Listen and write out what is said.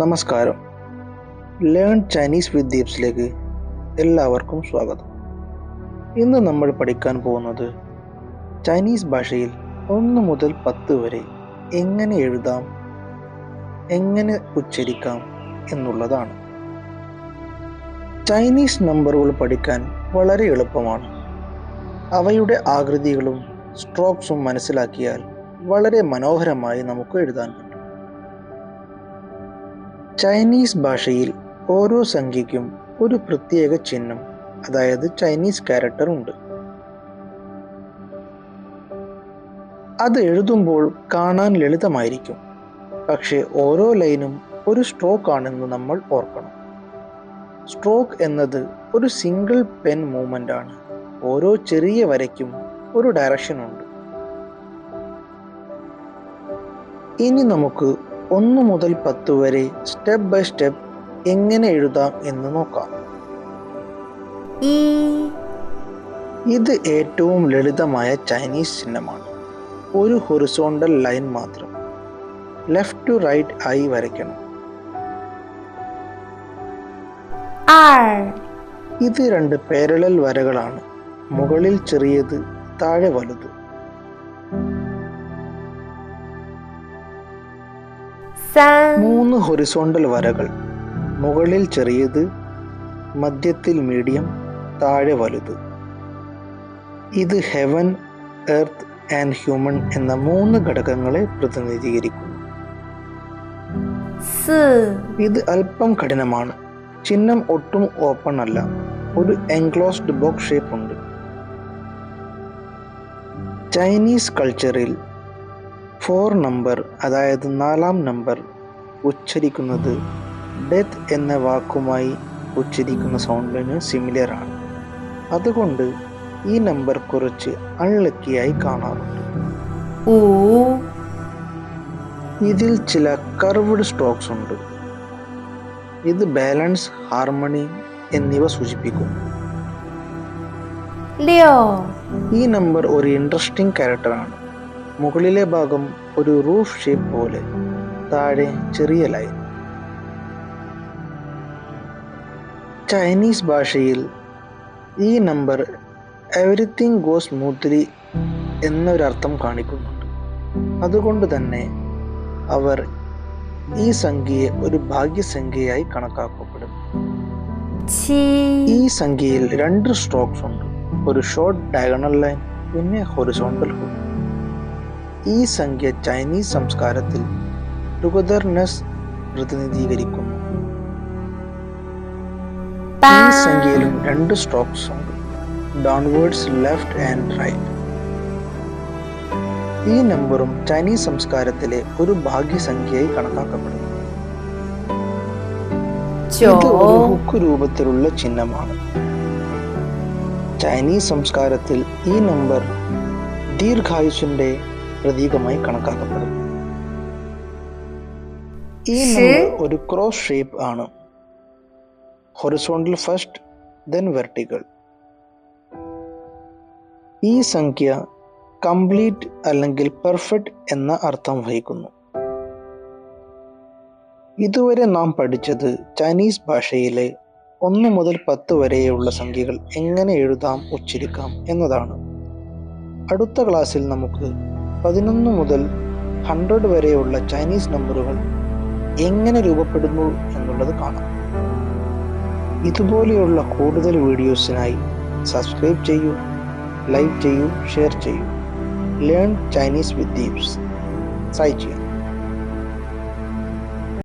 നമസ്കാരം. Learn Chinese വിത്ത് ദീപ്സിലേക്ക് എല്ലാവർക്കും സ്വാഗതം. ഇന്ന് നമ്മൾ പഠിക്കാൻ പോകുന്നത് ചൈനീസ് ഭാഷയിൽ ഒന്ന് മുതൽ പത്ത് വരെ എങ്ങനെ എഴുതാം എങ്ങനെ ഉച്ചരിക്കാം എന്നുള്ളതാണ്. ചൈനീസ് നമ്പറുകൾ പഠിക്കാൻ വളരെ എളുപ്പമാണ്. അവയുടെ ആകൃതികളും സ്ട്രോക്സും മനസ്സിലാക്കിയാൽ വളരെ മനോഹരമായി നമുക്ക് എഴുതാൻ ചൈനീസ് ഭാഷയിൽ ഓരോ സംഖ്യയ്ക്കും ഒരു പ്രത്യേക ചിഹ്നം അതായത് ചൈനീസ് ക്യാരക്ടർ ഉണ്ട്. അത് എഴുതുമ്പോൾ കാണാൻ ലളിതമായിരിക്കും. പക്ഷേ ഓരോ ലൈനും ഒരു സ്ട്രോക്ക് ആണെന്ന് നമ്മൾ ഓർക്കണം. സ്ട്രോക്ക് എന്നത് ഒരു സിംഗിൾ പെൻ മൂവ്മെന്റ് ആണ്. ഓരോ ചെറിയ വരയ്ക്കും ഒരു ഡയറക്ഷൻ ഉണ്ട്. ഇനി നമുക്ക് ഒന്ന് മുതൽ പത്ത് വരെ സ്റ്റെപ്പ് ബൈ സ്റ്റെപ്പ് എങ്ങനെ എഴുതാം എന്ന് നോക്കാം. 一、ഇത് ഏറ്റവും ലളിതമായ ചൈനീസ് ചിഹ്നമാണ്. ഒരു ഹൊറിസോണ്ടൽ ലൈൻ മാത്രം. ലെഫ്റ്റ് ടു റൈറ്റ് ആയി വരയ്ക്കണം. 二、ഇത് രണ്ട് പാരലൽ വരകളാണ്. മുകളിൽ ചെറിയത് താഴെ വലുത്. മൂന്ന് ഹൊറിസോണ്ടൽ വരകൾ. മുകളിൽ ചെറിയത് മധ്യത്തിൽ മീഡിയം താഴെ വലുത്. ഇത് ഹെവൻ എർത്ത് ആൻഡ് ഹ്യൂമൻ എന്ന മൂന്ന് ഘടകങ്ങളെ പ്രതിനിധീകരിക്കുന്നു. 四、ഇത് അല്പം കഠിനമാണ്. ചിഹ്നം ഒട്ടും ഓപ്പൺ അല്ല. ഒരു എൻക്ലോസ്ഡ് ബോക്സ് ഷേപ്പ് ഉണ്ട്. ചൈനീസ് കൾച്ചറിൽ ഫോർ നമ്പർ അതായത് നാലാം നമ്പർ ഉച്ചരിക്കുന്നത് ഡെത്ത് എന്ന വാക്കുമായി ഉച്ചരിക്കുന്ന സൗണ്ടിന് സിമിലർ ആണ്. അതുകൊണ്ട് ഈ നമ്പർ കുറച്ച് അൺലക്കിയായി കാണാറുണ്ട്. ഓ ഇതിൽ ചില കർവ്ഡ് സ്ട്രോക്സ് ഉണ്ട്. ഇത് ബാലൻസ് ഹാർമണി എന്നിവ സൂചിപ്പിക്കും 六、ഈ നമ്പർ ഒരു ഇൻട്രസ്റ്റിംഗ് ക്യാരക്ടറാണ് മുകളിലെ ഭാഗം ഒരു റൂഫ് ഷേപ്പ് പോലെ താഴെ ചെറിയ ലൈൻ. ചൈനീസ് ഭാഷയിൽ ഈ നമ്പർ എവറിത്തിങ് ഗോ സ്മൂത്ത്ലി എന്നൊരർത്ഥം കാണിക്കുന്നുണ്ട്. അതുകൊണ്ട് തന്നെ അവർ ഈ സംഖ്യയെ ഒരു ഭാഗ്യസംഖ്യയായി കണക്കാക്കപ്പെടുന്നു. 七、ഈ സംഖ്യയിൽ രണ്ട് സ്ട്രോക്സ് ഉണ്ട്. ഒരു ഷോർട്ട് ഡയഗണൽ ലൈൻ പിന്നെ ഹൊറിസോണ്ടൽ ഹുക്ക് ഈ സംഖ്യ ചൈനീസ് സംസ്കാരത്തിൽ ടുഗദർനെസ് പ്രതിനിധീകരിക്കുന്നു. ഈ 八、സംഖ്യയിലും രണ്ട് സ്ട്രോക്സ് ഉണ്ട്. ഡൗൺവേർഡ്സ് ലെഫ്റ്റ് ആൻഡ് റൈറ്റ് ഈ നമ്പറും ചൈനീസ് സംസ്കാരത്തിലെ ഒരു ഭാഗ്യസംഖ്യയായി കണക്കാക്കപ്പെടുന്നു. ഇത് ഒരു 九、ഹുക്ക് രൂപത്തിലുള്ള ചിഹ്നമാണ്. ചൈനീസ് സംസ്കാരത്തിൽ ഈ നമ്പർ ദീർഘായുസിന്റെ പ്രതീകമായി കണക്കാക്കപ്പെടുന്നു. ഈ ഒരു ക്രോസ് ഷേപ്പ് ആണ്. ഹൊറിസോണ്ടൽ ഫസ്റ്റ് ദെൻ വെർട്ടിക്കൽ ഈ സംഖ്യ കംപ്ലീറ്റ് അല്ലെങ്കിൽ പെർഫെക്റ്റ് എന്ന അർത്ഥം വഹിക്കുന്നു. ഇതുവരെ നാം പഠിച്ചത് ചൈനീസ് ഭാഷയിലെ ഒന്ന് മുതൽ പത്ത് വരെയുള്ള സംഖ്യകൾ എങ്ങനെ എഴുതാം ഉച്ചരിക്കാം എന്നതാണ്. അടുത്ത ക്ലാസ്സിൽ നമുക്ക് പതിനൊന്ന് മുതൽ ഹൺഡ്രഡ് വരെയുള്ള ചൈനീസ് നമ്പറുകൾ എങ്ങനെ രൂപപ്പെടുന്നു എന്നുള്ളത് കാണാം. ഇതുപോലെയുള്ള കൂടുതൽ വീഡിയോസിനായി സബ്സ്ക്രൈബ് ചെയ്യൂ ലൈക്ക് ചെയ്യൂ ഷെയർ ചെയ്യൂ. ലേൺ ചൈനീസ് വിത്ത് ദീപ്സ് സൈ ചെയ്യാം